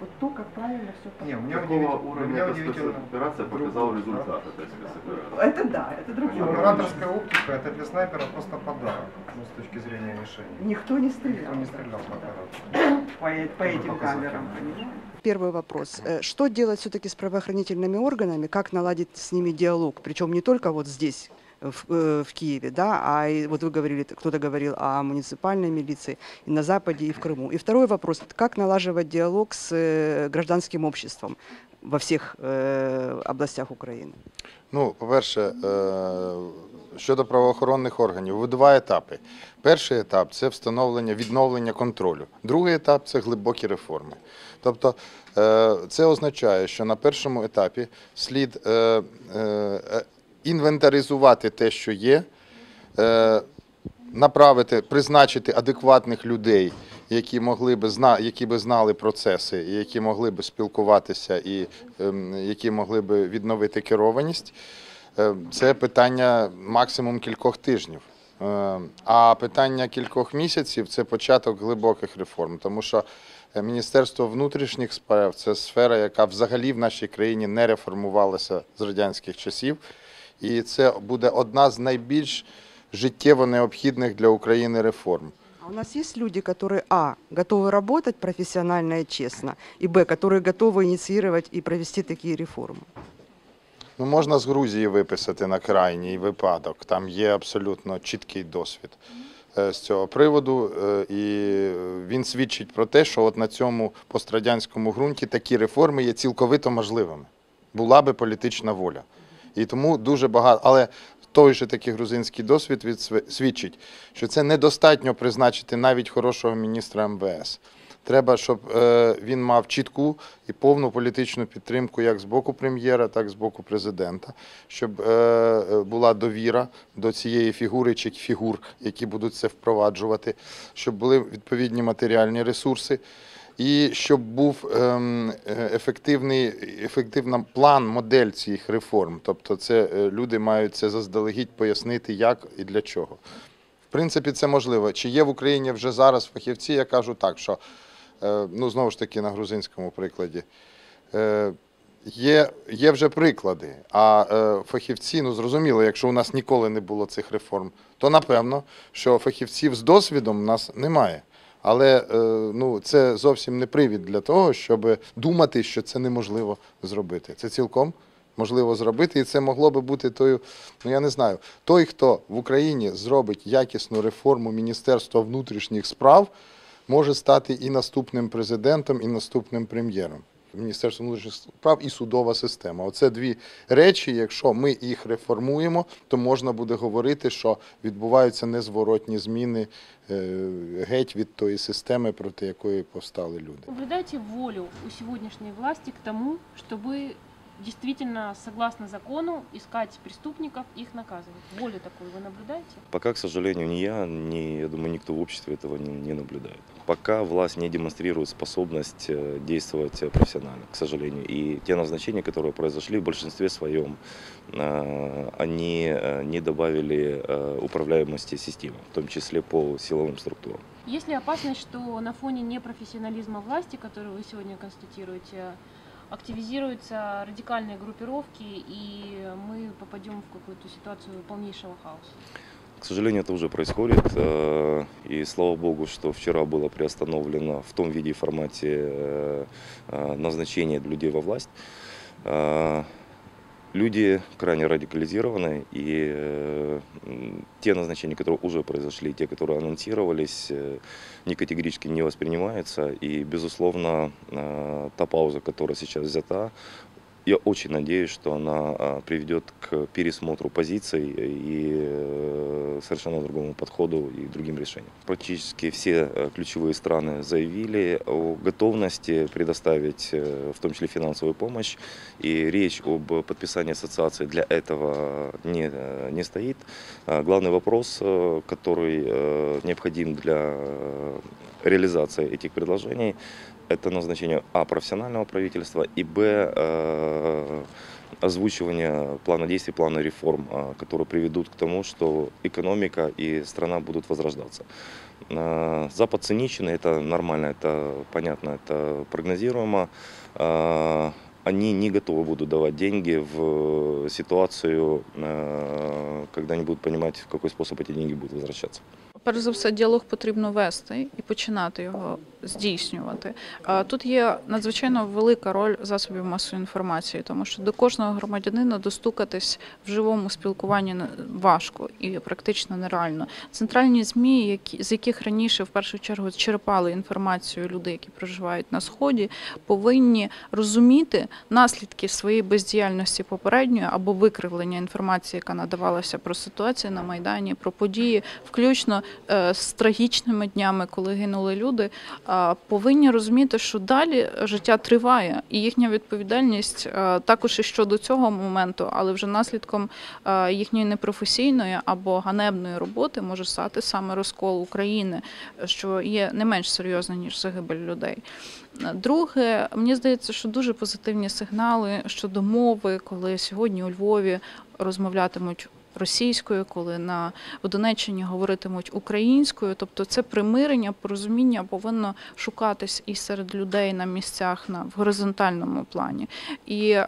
Вот то, как правильно все Не, у меня Какого удивительно. уровня меня эта удивительно. спецоперация показала результат этой спецоперации? Это да, это уровень. Операторская оптика это для снайпера просто подарок, ну, с точки зрения мишени. Никто не стрелял. Никто не стрелял по оператору. По, э- по этим Только камерам, понимаете? Первый вопрос. Э, Что делать все-таки с правоохранительными органами? Как наладить с ними диалог? Причем не только вот здесь, в, э, в Киеве, да, а и вот вы говорили, кто-то говорил о муниципальной милиции и на Западе, и в Крыму. И второй вопрос. Как налаживать диалог с э, гражданским обществом во всех э, областях України? Ну, по-перше, е, щодо правоохоронних органів, в два етапи. Перший етап це встановлення відновлення контролю. Другий етап це глибокі реформи. Тобто е, це означає, що на першому етапі слід е, е, е, інвентаризувати те, що є, е, направити, призначити адекватних людей, які могли би які би знали процеси, які могли би спілкуватися, і ем, які могли би відновити керованість. Е, Це питання максимум кількох тижнів. Е, А питання кількох місяців це початок глибоких реформ, тому що Міністерство внутрішніх справ це сфера, яка взагалі в нашій країні не реформувалася з радянських часів І це буде одна з найбільш життєво необхідних для України реформ. А у нас есть люди, которые, а, готовы работать профессионально и честно, и, б, которые готовы инициировать и провести такие реформы? Ну, можна з Грузії виписати на крайній випадок. Там є абсолютно чіткий досвід е, з цього приводу, е, і він свідчить про те, що от на цьому пострадянському ґрунті такі реформи є цілковито можливими. Була би політична воля. І тому дуже багато. Але той же такий грузинський досвід свідчить, що це недостатньо призначити навіть хорошого міністра МВС. Треба, щоб е, він мав чітку і повну політичну підтримку як з боку прем'єра, так і з боку президента, щоб е, е, була довіра до цієї фігури чи фігур, які будуть це впроваджувати, щоб були відповідні матеріальні ресурси. І щоб був ем, е, ефективний, ефективна план, модель цих реформ. Тобто, це е, люди мають це заздалегідь пояснити, як і для чого. В принципі, це можливо. Чи є в Україні вже зараз фахівці? Я кажу так, що е, ну знову ж таки на грузинському прикладі. Є, є вже приклади, а е, фахівці, ну зрозуміло, якщо у нас ніколи не було цих реформ, то напевно, що фахівців з досвідом у нас немає. Але е, ну, це зовсім не привід для того, щоб думати, що це неможливо зробити. Це цілком можливо зробити, і це могло би бути тою, ну я не знаю, той, хто в Україні зробить якісну реформу Міністерства внутрішніх справ, може стати і наступним президентом, і наступним прем'єром. Міністерство внутрішніх справ і судова система. Оце дві речі. Якщо ми їх реформуємо, то можна буде говорити, що відбуваються незворотні зміни е, геть від тої системи, проти якої повстали люди. Наблюдаете волю у сегодняшней власти к тому, чтобы действительно, согласно закону, искать преступников, их наказывать? Волю такую вы наблюдаете? Пока, к сожалению, ни я, ни, я думаю, никто в обществе этого не, не наблюдает. Пока власть не демонстрирует способность э, действовать э, профессионально, к сожалению. И те назначения, которые произошли в большинстве своем, э, они не добавили управляемости системы, в том числе по силовым структурам. Есть ли опасность, что на фоне непрофессионализма власти, которую вы сегодня констатируете, активизируются радикальные группировки, и мы попадем в какую-то ситуацию полнейшего хаоса? К сожалению, это уже происходит. э, И слава богу, что вчера было приостановлено в том виде и формате э, э, назначение людей во власть. Люди крайне радикализированы, и те назначения, которые уже произошли, те, которые анонсировались, не категорически не воспринимаются. И, безусловно, та пауза, которая сейчас взята, я очень надеюсь, что она а, приведет к пересмотру позиций и э, совершенно другому подходу и другим решениям. Практически все э, ключевые страны заявили о готовности предоставить, э, в том числе финансовую помощь, и речь об подписании ассоциации для этого не, не стоит. А Главный вопрос, который необходим для реализации этих предложений, это назначение А профессионального правительства и Б э, озвучивание плана действий, плана реформ, а, которые приведут к тому, что экономика и страна будут возрождаться. А, Запад циничен, это нормально, это понятно, это прогнозируемо. Они не готовы будут давать деньги в ситуацию, когда они будут понимать, в какой способ эти деньги будут возвращаться. Перш за все, діалог потрібно вести і починати його здійснювати. Тут є надзвичайно велика роль засобів масової інформації, тому що до кожного громадянина достукатись в живому спілкуванні важко і практично нереально. Центральні змі, які з яких раніше в першу чергу черпали інформацію люди, які проживають на сході, повинні розуміти наслідки своєї бездіяльності попередньої або викривлення інформації, яка надавалася про ситуацію на майдані, про події, включно з трагічними днями, коли гинули люди, повинні розуміти, що далі життя триває, і їхня відповідальність е, також і щодо цього моменту, але вже наслідком е, їхньої непрофесійної або ганебної роботи може стати саме розкол України, що є не менш серйозно ніж загибель людей. Друге, мені здається, що дуже позитивні сигнали щодо мови, коли сьогодні у Львові розмовлятимуть російською, коли на в Донеччині говоритимуть українською. Тобто це примирення, порозуміння повинно шукатись і серед людей на місцях на в горизонтальному плані. І е,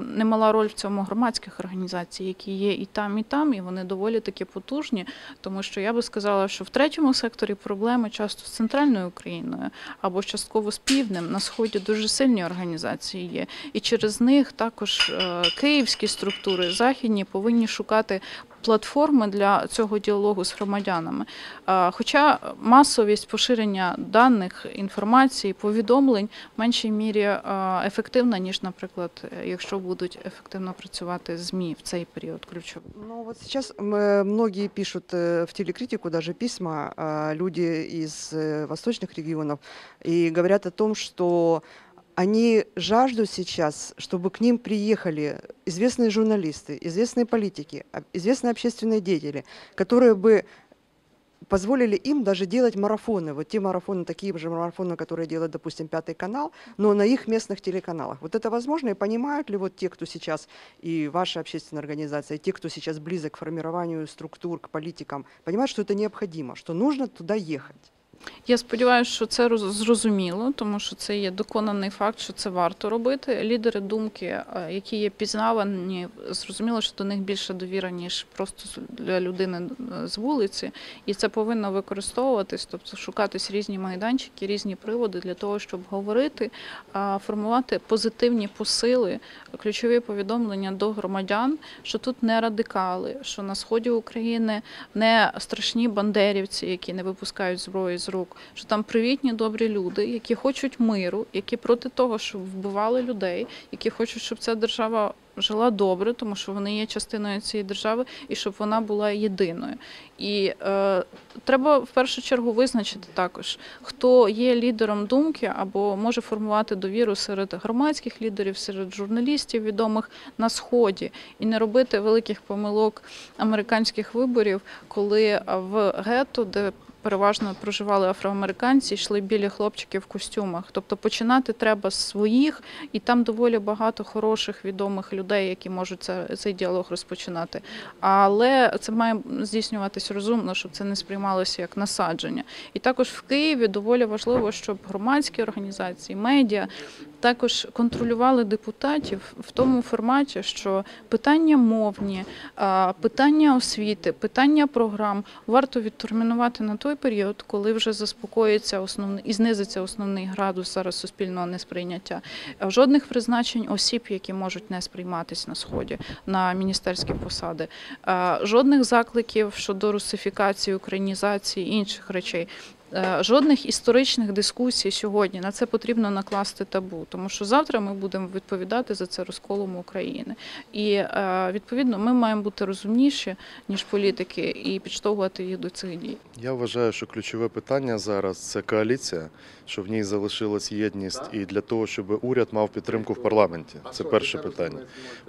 немала роль в цьому громадських організацій, які є і там, і там, і вони доволі таки потужні, тому що я би сказала, що в третьому секторі проблеми часто з центральною Україною або частково з півднем. На сході дуже сильні організації є, і через них також е, київські структури західні повинні шукати Платформи для цього діалогу з громадянами. Е, Хоча масовість поширення даних, інформації, повідомлень в меншій мірі е, ефективна, ніж, наприклад, е, якщо будуть ефективно працювати ЗМІ в цей період ключовий. Ну вот сейчас м, многие пишут э, в телекритику даже письма, а, люди из э, восточных регионов, и говорят о том, что они жаждут сейчас, чтобы к ним приехали известные журналисты, известные политики, известные общественные деятели, которые бы позволили им даже делать марафоны. Вот те марафоны, такие же марафоны, которые делает, допустим, Пятый канал, но на их местных телеканалах. Вот это возможно, и понимают ли вот те, кто сейчас, и ваша общественная организация, и те, кто сейчас близок к формированию структур, к политикам, понимают, что это необходимо, что нужно туда ехать. Я сподіваюся, що це роз- зрозуміло, тому що це є доконаний факт, що це варто робити. Лідери думки, е, які є пізнавані, зрозуміло, що до них більше довіра, ніж просто для людини е, з вулиці, і це повинно використовуватись, тобто шукатись різні майданчики, різні приводи для того, щоб говорити, формувати позитивні посили, ключові повідомлення до громадян, що тут не радикали, що на сході України не страшні бандерівці, які не випускають зброї з рук, що там привітні добрі люди, які хочуть миру, які проти того, щоб вбивали людей, які хочуть, щоб ця держава жила добре, тому що вони є частиною цієї держави, і щоб вона була єдиною. І е, треба в першу чергу визначити також, хто є лідером думки або може формувати довіру серед громадських лідерів, серед журналістів відомих на сході, і не робити великих помилок американських виборів, коли в гетто, де переважно проживали афроамериканці, йшли білі хлопчики в костюмах. Тобто починати треба з своїх, і там доволі багато хороших відомих людей, які можуть це, цей діалог розпочинати. Але це має здійснюватись розумно, щоб це не сприймалося як насадження. І також в Києві доволі важливо, щоб громадські організації, медіа також контролювали депутатів в тому форматі, що питання мовні, питання освіти, питання програм варто відтермінувати на той період, коли вже заспокоїться основний і знизиться основний градус зараз суспільного несприйняття. Жодних призначень осіб, які можуть не сприйматись на сході на міністерські посади, жодних закликів щодо русифікації, українізації інших речей. Е, Жодних історичних дискусій сьогодні на це потрібно накласти табу, тому що завтра ми будемо відповідати за це розколом України. І е, відповідно ми маємо бути розумніші ніж політики і підштовхувати їх до цих дій. Я вважаю, що ключове питання зараз це коаліція, щоб в ній залишилась єдність, і для того, щоб уряд мав підтримку в парламенті. Це перше питання.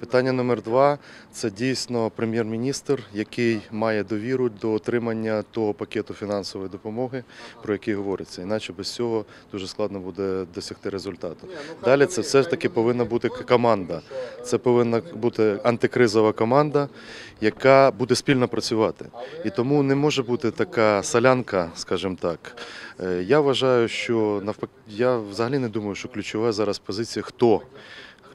Питання номер два це дійсно прем'єр-міністр, який має довіру до отримання того пакету фінансової допомоги, про які говориться. Іначе без цього дуже складно буде досягти результату. Далі це все ж таки повинна бути команда. Це повинна бути антикризова команда, яка буде спільно працювати. І тому не може бути така солянка, скажімо так. Е, Я вважаю, що навпаки, я взагалі не думаю, що ключова зараз позиція хто.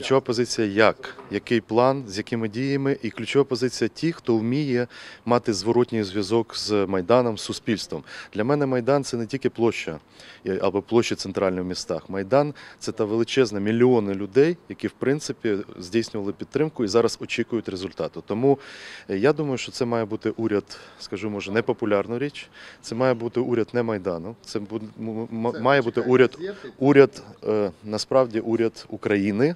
Ключова позиція як, який план, з якими діями, і ключова позиція ті, хто вміє мати зворотній зв'язок з Майданом, з суспільством. Для мене Майдан це не тільки площа або площі центральні в містах. Майдан це та величезна мільйони людей, які в принципі здійснювали підтримку і зараз очікують результату. Тому е, я думаю, що це має бути уряд, скажу, може, не популярну річ. Це має бути уряд не Майдану. Це має бути уряд уряд е, насправді уряд України.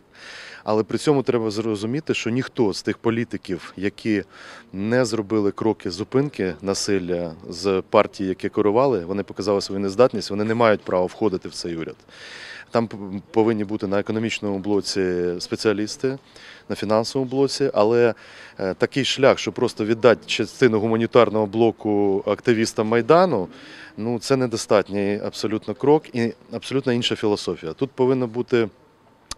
Але при цьому треба зрозуміти, що ніхто з тих політиків, які не зробили кроки зупинки насилля з партії, які керували, вони показали свою нездатність, вони не мають права входити в цей уряд. Там повинні бути на економічному блоці спеціалісти, на фінансовому блоці, але е, такий шлях, що просто віддати частину гуманітарного блоку активістам Майдану, ну це недостатній абсолютно крок і абсолютно інша філософія. Тут повинно бути.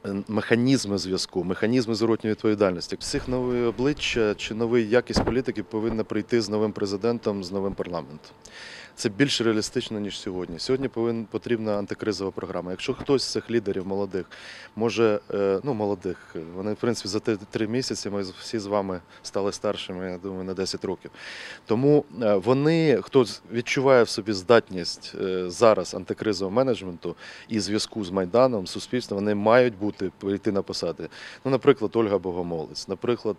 е, Механізми зв'язку, механізми зворотньої відповідальності. Всіх нові обличчя чи новий якість політики повинна прийти з новим президентом, з новим парламентом. Це більш реалістично, ніж сьогодні. Сьогодні повинна потрібна антикризова програма. Якщо хтось з цих лідерів молодих може, е, ну молодих, вони в принципі за три місяці ми всі з вами стали старшими, я думаю, на 10 років. Тому е, вони, хто відчуває в собі здатність е, зараз антикризового менеджменту і зв'язку з Майданом, суспільством, вони мають бути прийти на посади. Ну, наприклад, Ольга Богомолець. Наприклад,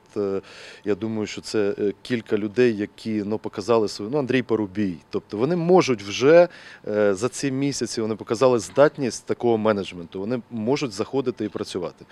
я думаю, що це кілька людей, які ну, показали свою, ну, Андрій Порубій. Тобто вони можуть вже е, за ці місяці вони показали здатність такого менеджменту. Вони можуть заходити і працювати.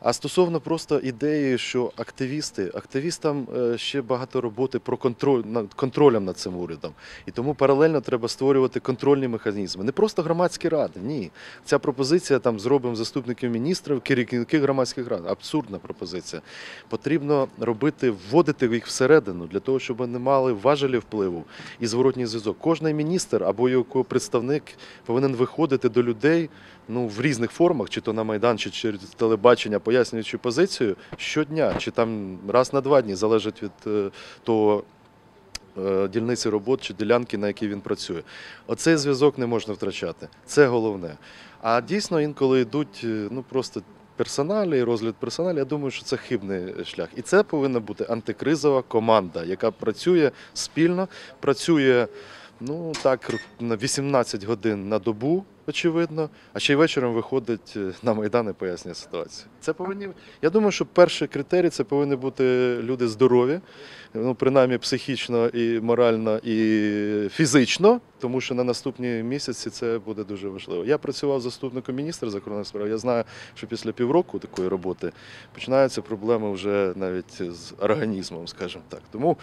А стосовно просто ідеї, що активісти, активістам е, ще багато роботи про контроль над контролем над цим урядом. І тому паралельно треба створювати контрольні механізми. Не просто громадські ради. Ні. Ця пропозиція там зробимо заступників міністрів, керівники громадських рад. Абсурдна пропозиція. Потрібно робити, вводити їх всередину для того, щоб вони мали важелі впливу і зворотній зв'язок. Кожний міністр або його представник повинен виходити до людей ну, в різних формах, чи то на Майдан, чи через телебачення, пояснюючи позицію щодня, чи там раз на два дні, залежить від е, того. е, Дільниці робот чи ділянки, на якій він працює. Оцей зв'язок не можна втрачати. Це головне. А дійсно інколи йдуть е, ну просто персоналі, розгляд персоналі. Я думаю, що це хибний шлях. І це повинна бути антикризова команда, яка працює спільно, працює ну так на 18 годин на добу, очевидно, а ще й вечором виходить е, на майдан і пояснює ситуацію. Це повинні. Я думаю, що перший критерій це повинні бути люди здорові, ну принаймні психічно і морально, і фізично, тому що на наступні місяці це буде дуже важливо. Я працював заступником міністра закордонних справ. Я знаю, що після півроку такої роботи починаються проблеми вже навіть з організмом, скажімо так. Тому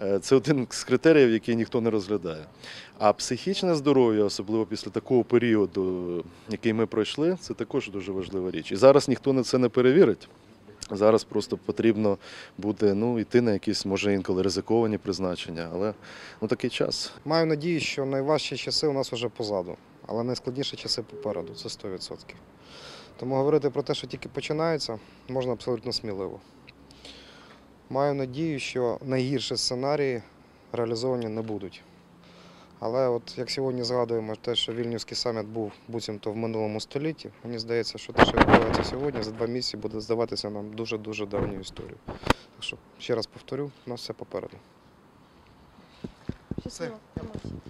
е, це один з критеріїв, який ніхто не розглядає. А психічне здоров'я, особливо після такого періоду, який ми пройшли, це також дуже важлива річ. І зараз ніхто на це не перевірить. Зараз просто потрібно буде ну, йти на якісь, може, інколи ризиковані призначення, але ну, такий час. Маю надію, що найважчі часи у нас вже позаду, але найскладніші часи попереду, це 100%. Тому говорити про те, що тільки починається, можна абсолютно сміливо. Маю надію, що найгірші сценарії реалізовані не будуть. Але от як сьогодні згадуємо те, що Вільнюський саміт був буцімто в минулому столітті, мені здається, що те, що відбувається сьогодні, за два місяці буде здаватися нам дуже-дуже давньою історією. Так що, ще раз повторю, у нас все попереду. Максим.